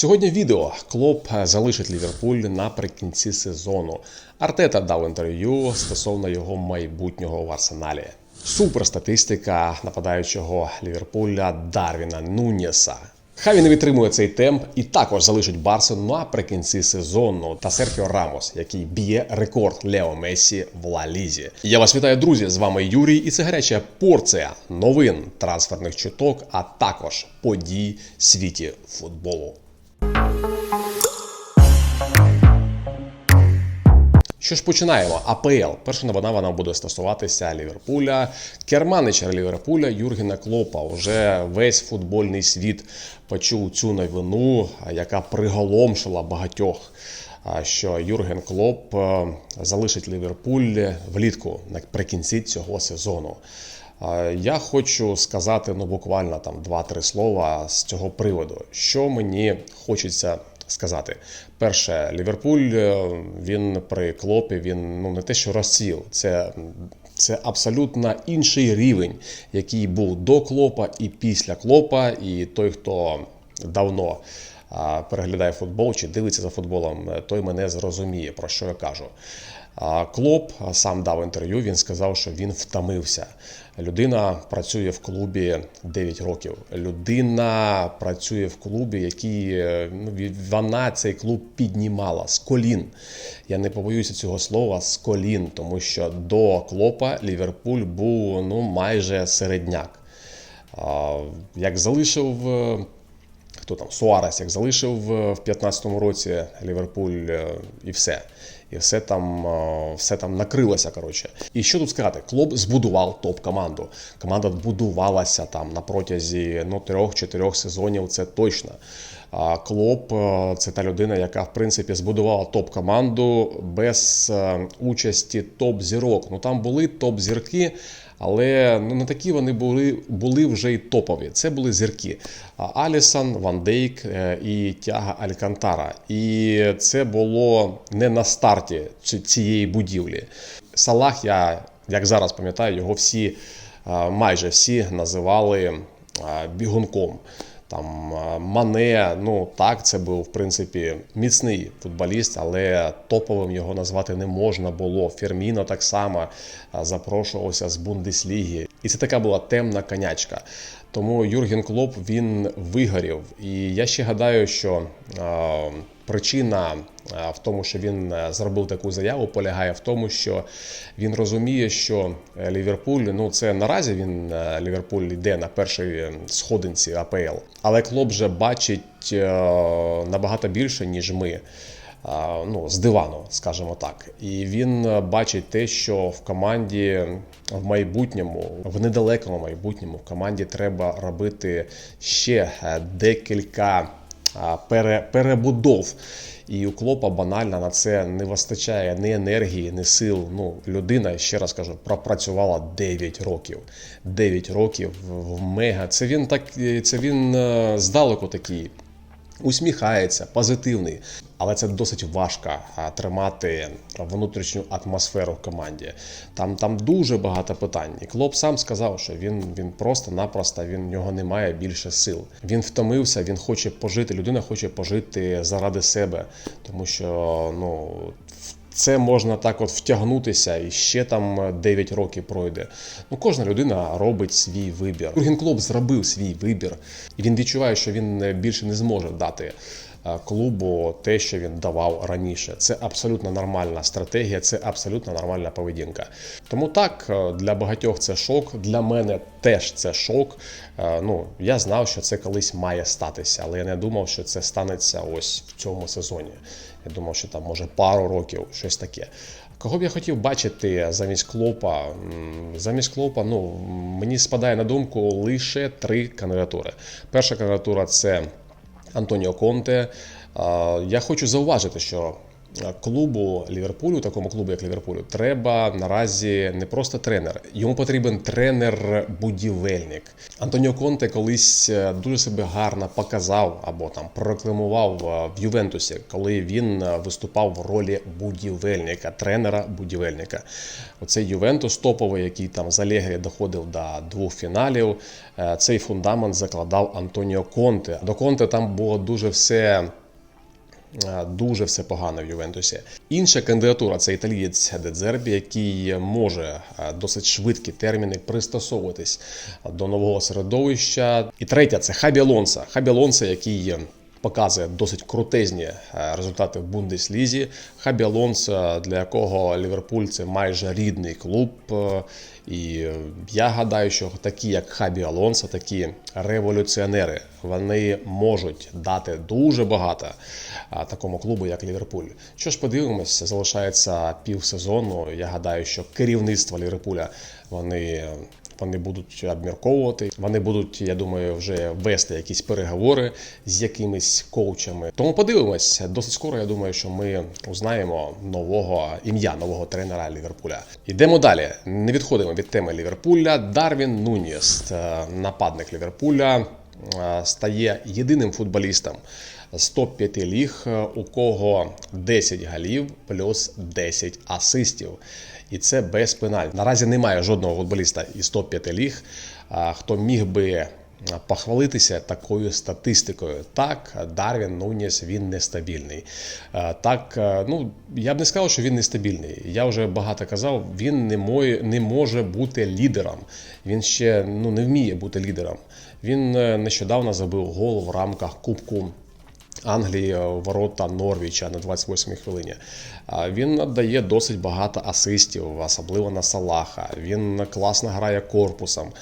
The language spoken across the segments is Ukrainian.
Сьогодні відео Клоп залишить Ліверпуль наприкінці сезону. Артета дав інтерв'ю стосовно його майбутнього в арсеналі. Супер статистика нападаючого Ліверпуля Дарвіна Нуніса. Хай він витримує цей темп і також залишить Барсу наприкінці сезону та Серхіо Рамос, який б'є рекорд Лео Мессі в Ла Лізі. Я вас вітаю, друзі! З вами Юрій, і це гаряча порція новин, трансферних чуток, а також подій світі футболу. Що ж починаємо? АПЛ. Перша новина вона буде стосуватися Ліверпуля. Керманича Ліверпуля Юргена Клопа. Уже весь футбольний світ почув цю новину, яка приголомшила багатьох. Що Юрген Клоп е, залишить Ліверпуль влітку наприкінці цього сезону. Я хочу сказати ну буквально там два-три слова з цього приводу. Що мені хочеться сказати. Перше, Ліверпуль е, він при клопі він ну не те, що розцвів, це, це абсолютно інший рівень, який був до клопа і після клопа. І той, хто давно переглядає футбол чи дивиться за футболом, е, той мене зрозуміє, про що я кажу. Клоп сам дав інтерв'ю. Він сказав, що він втомився. Людина працює в клубі 9 років. Людина працює в клубі, який е, ну, вона цей клуб піднімала з колін. Я не побоюся цього слова з колін, тому що до Клопа Ліверпуль був ну майже середняк. Як залишив е, хто там Суарес, як залишив е, в 15-му році Ліверпуль і все. І все там, е, все там накрилося. Коротше. І що тут сказати? Клуб збудував топ-команду. Команда будувалася там на протязі ну, трьох-чотирьох сезонів, це точно. Клоп е, це та людина, яка в принципі збудувала топ-команду без е, участі топ-зірок. Ну там були топ-зірки, але ну не такі вони були, були вже й топові. Це були зірки. Алісон, Ван Дейк е, і Тяга Алькантара. І це було не на старті цієї будівлі. Салах, я як зараз пам'ятаю, його всі, майже всі називали бігунком. Там е, Мане, ну так, це був в принципі міцний футболіст, але топовим його назвати не можна було. Ферміно так само е, запрошувався з Бундесліги. І це така була темна конячка. Тому Юрген Клоп він вигорів. І я ще гадаю, що причина в тому, що він е, зробив таку заяву, полягає в тому, що він розуміє, що е, Ліверпуль, ну це наразі він е, Ліверпуль йде на першій сходинці АПЛ, але Клоп вже бачить набагато більше, ніж ми. Ну, з дивану, скажімо так, і він е, бачить те, що в команді в майбутньому, в недалекому майбутньому, в команді треба робити ще е, декілька пере, перебудов. І у Клопа банально на це не вистачає ні енергії, ні сил. Ну, людина, ще раз кажу, пропрацювала 9 років. 9 років в мега. Це він так, це він е, здалеку такий усміхається, позитивний. Але це досить важко тримати внутрішню атмосферу в команді. Там, там дуже багато питань. І Клоп сам сказав, що він, він просто-напросто він в нього немає більше сил. Він втомився, він хоче пожити. Людина хоче пожити заради себе, тому що ну. це можна так от втягнутися і ще там 9 років пройде. Ну, кожна людина робить свій вибір. Клоп зробив свій вибір, і він відчуває, що він е, більше не зможе дати клубу те, що він давав раніше. Це абсолютно нормальна стратегія, це абсолютно нормальна поведінка. Тому так, е, для багатьох це шок. Для мене теж це шок. Е, Ну, я знав, що це колись має статися, але я не думав, що це станеться ось в цьому сезоні. Я думав, що там може пару років, щось таке. Кого б я хотів бачити замість клопа? Замість клопа, ну мені спадає на думку лише три кандидатури. Перша кандидатура це Антоніо Конте. Я хочу зауважити, що клубу Ліверпулю, такому клубу як Ліверпулю, треба наразі не просто тренер, йому потрібен тренер-будівельник. Антоніо Конте колись е, дуже себе гарно показав або там прорекламував е, в Ювентусі, коли він е, виступав в ролі будівельника, тренера-будівельника. Оцей Ювентус топовий, який там з доходив до двох фіналів. Цей фундамент закладав Антоніо Конте. До Конте там було дуже все. Дуже все погано в Ювентусі. Інша кандидатура це італієць Дедзербі, який може досить швидкі терміни пристосовуватись до нового середовища. І третя це Хабі Алонса. Хабі Алонса, який показує досить крутезні е, результати в Бундеслізі. Хабі Алонсо, для якого Ліверпуль це майже рідний клуб. Е, І я гадаю, що такі, як Хабі Алонсо, такі революціонери, вони можуть дати дуже багато такому клубу, як Ліверпуль. Що ж, подивимося, залишається півсезону. Я гадаю, що керівництво Ліверпуля вони. Вони будуть обмірковувати, вони будуть, я думаю, вже вести якісь переговори з якимись коучами. Тому подивимось, досить скоро. Я думаю, що ми узнаємо нового ім'я, нового тренера Ліверпуля. Йдемо далі. Не відходимо від теми Ліверпуля. Дарвін Нуніс, е, нападник Ліверпуля, е, стає єдиним футболістом з топ-5 ліг, е, у кого 10 голів плюс 10 асистів. І це без пеналь. Наразі немає жодного футболіста із топ-5 ліг, хто міг би похвалитися такою статистикою. Так, Дарвін Нуніс він нестабільний. Так, ну я б не сказав, що він нестабільний. Я вже багато казав, він не мої, не може бути лідером. Він ще ну не вміє бути лідером. Він е, нещодавно забив гол в рамках Кубку. Англії ворота Норвіча на 28-й хвилині. Він надає досить багато асистів, особливо на Салаха. Він класно грає корпусом,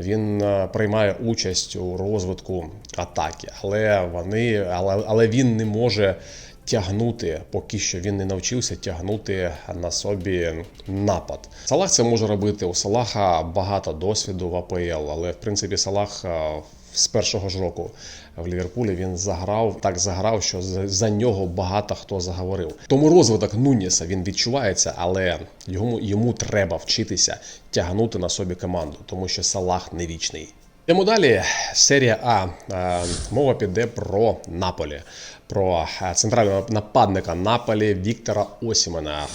він е, приймає участь у розвитку атаки, але вони, але, але він не може. Тягнути, поки що він не навчився тягнути на собі напад. Салах це може робити. У Салаха багато досвіду в АПЛ, але в принципі Салах е, з першого ж року в Ліверпулі він заграв так заграв, що за- нього багато хто заговорив. Тому розвиток Нуніса він відчувається, але йому, йому треба вчитися тягнути на собі команду, тому що Салах не вічний. Йдемо далі. Серія А. Е, Мова піде про Наполі, про е, центрального нападника Наполі Віктора Осімена.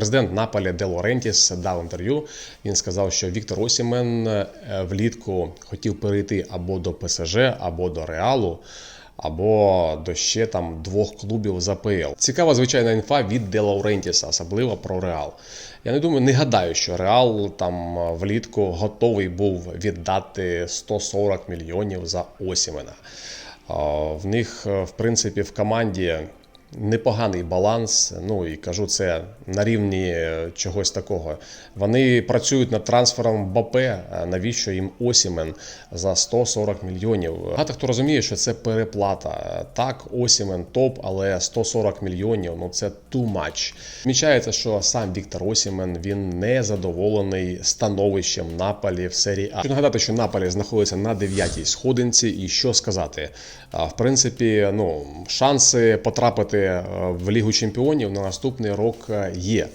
Президент Наполі Де Лорентіс дав інтерв'ю. Він сказав, що Віктор Осімен е, влітку хотів перейти або до ПСЖ, або до Реалу, або до ще там двох клубів з АПЛ. Цікава звичайна інфа від Де Лаурентіса, особливо про Реал. Я не думаю, не гадаю, що Реал там е, влітку готовий був віддати 140 мільйонів за Осімена. В них, е, в принципі, в команді непоганий баланс. Ну і кажу це на рівні е, чогось такого. Вони працюють над трансфером Бапе. Навіщо їм Осімен за 140 мільйонів? Багато хто розуміє, що це переплата. Так, Осімен топ, але 140 мільйонів ну це too much. Помічається, що сам Віктор Осімен він не задоволений становищем Наполі в серії А. Хочу нагадати, що Наполі знаходиться на дев'ятій сходинці, і що сказати, в принципі, ну шанси потрапити в Лігу Чемпіонів на наступний рік е, є.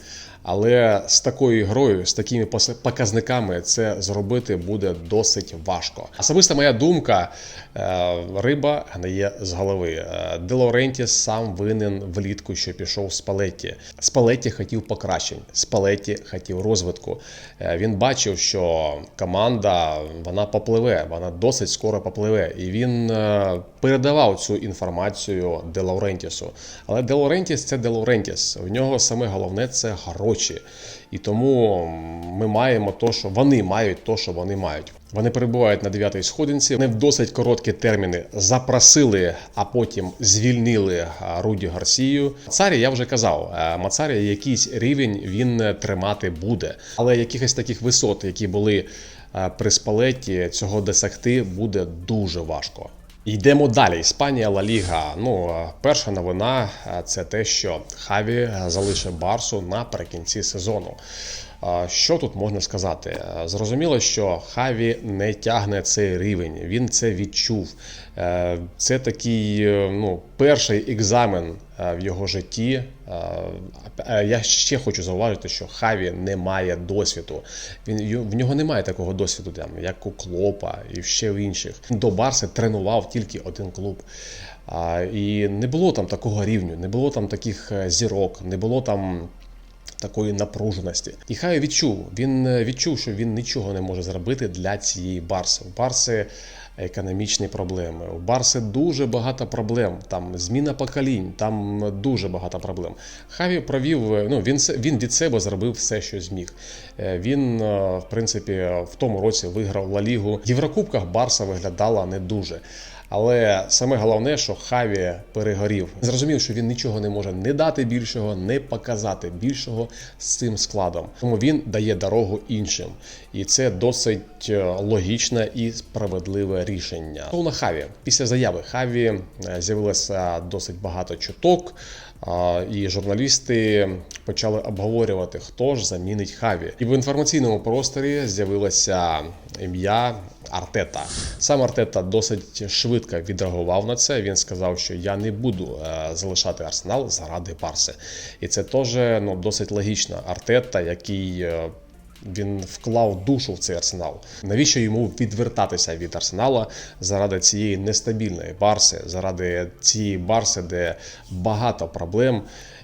Але з такою грою, з такими показниками, це зробити буде досить важко. Особиста моя думка: е, риба гниє з голови. Е, Де Лорентіс сам винен влітку, що пішов з Палетті. Спалетті хотів покращень, Спалетті хотів розвитку. Він бачив, що команда вона попливе, вона досить скоро попливе, і він передавав цю інформацію Де Лаурентісу. Але Де Лаурентіс це Де Лаурентіс. В нього саме головне це гроші. І тому ми маємо то, що вони мають то, що вони мають. Вони перебувають на дев'ятій сходинці. Вони в досить короткі терміни запросили, а потім звільнили Руді Гарсію. Мацарі, я вже казав, Мацарі якийсь рівень він тримати буде, але якихось таких висот, які були при спалеті, цього досягти буде дуже важко. Йдемо далі. Іспанія Ла Ліга. Ну, е, перша новина е, це те, що Хаві залишив Барсу наприкінці сезону. Що тут можна сказати? Е, Зрозуміло, що Хаві не тягне цей рівень. Він це відчув. Е, Це такий е, ну, перший екзамен в його житті. Я ще хочу зауважити, що Хаві не має досвіду. Він в нього немає такого досвіду, там, як у Клопа і ще в інших. До Барси тренував тільки один клуб. І не було там такого рівню, не було там таких зірок, не було там такої напруженості. І хай відчув. Він е, відчув, що він нічого не може зробити для цієї Барси. У Барси економічні проблеми. У Барси дуже багато проблем. Там зміна поколінь, там дуже багато проблем. Хаві провів. е, Ну він він від себе зробив все, що зміг. Е, Він, е, в принципі, в тому році виграв Ла Лігу. Єврокубках Барса виглядала не дуже. Але саме головне, що Хаві перегорів. Зрозумів, що він нічого не може не дати більшого, не показати більшого з цим складом. Тому він дає дорогу іншим, і це досить е, логічне і справедливе рішення. Стосовно Хаві після заяви Хаві е, з'явилося досить багато чуток. І журналісти почали обговорювати, хто ж замінить Хаві. І в інформаційному просторі з'явилося ім'я Артета. Сам Артета досить швидко відреагував на це. Він сказав, що я не буду е, залишати арсенал заради парси, І це теж ну, досить логічно. Артета, який. Він вклав душу в цей арсенал. Навіщо йому відвертатися від арсенала заради цієї нестабільної барси, заради цієї барси, де багато проблем,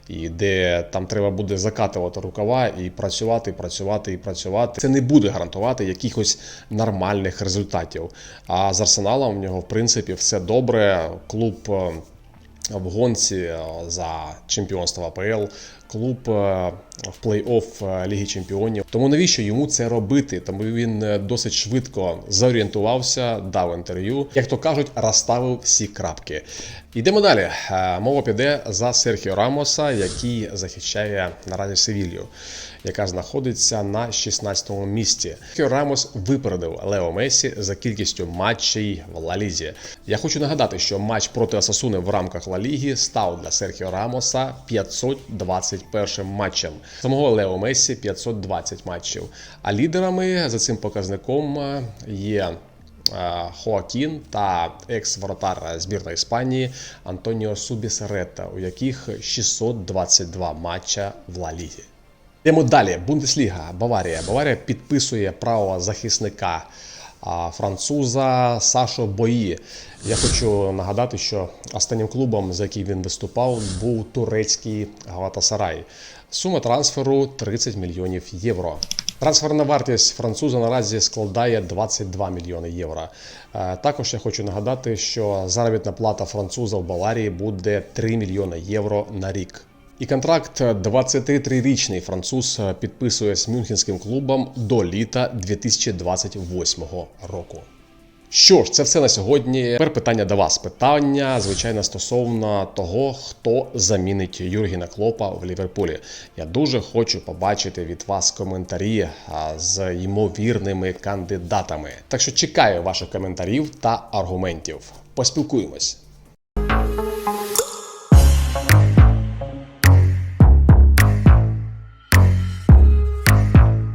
і де там треба буде закатувати рукава і працювати, працювати і працювати. Це не буде гарантувати якихось нормальних результатів. А з арсеналом в нього в принципі все добре. Клуб. е, в гонці е, за чемпіонство АПЛ, клуб е, в плей-офф е, Ліги Чемпіонів. Тому навіщо йому це робити? Тому він е, досить швидко зорієнтувався, дав інтерв'ю, як то кажуть, розставив всі крапки. Йдемо далі. Мова піде за Серхіо Рамоса, який захищає наразі Севілью, яка знаходиться на 16-му місці. Серхіо Рамос випередив Лео Месі за кількістю матчей в Ла Лізі. Я хочу нагадати, що матч проти Асасуни в рамках Ла Ліги став для Серхіо Рамоса 521 матчем. Самого Лео Месі 520 матчів. А лідерами за цим показником е, є е, Хоакін та екс-воротар збірної Іспанії Антоніо Субісерета, у яких 622 матча в Ла Лізі. Йдемо далі. Бундесліга, Баварія. Баварія підписує право захисника француза Сашо Бої. Я хочу нагадати, що останнім клубом, за який він виступав, був турецький Галатасарай. Сума трансферу 30 мільйонів євро. Трансферна вартість француза наразі складає 22 мільйони євро. Е, Також я хочу нагадати, що заробітна плата француза в Баварії буде 3 мільйони євро на рік. І контракт 23-річний француз підписує з мюнхенським клубом до літа 2028 року. Що ж, це все на сьогодні. Тепер питання до вас. Питання, звичайно, стосовно того, хто замінить Юргіна Клопа в Ліверпулі. Я дуже хочу побачити від вас коментарі з ймовірними кандидатами. Так що чекаю ваших коментарів та аргументів. Поспілкуємось.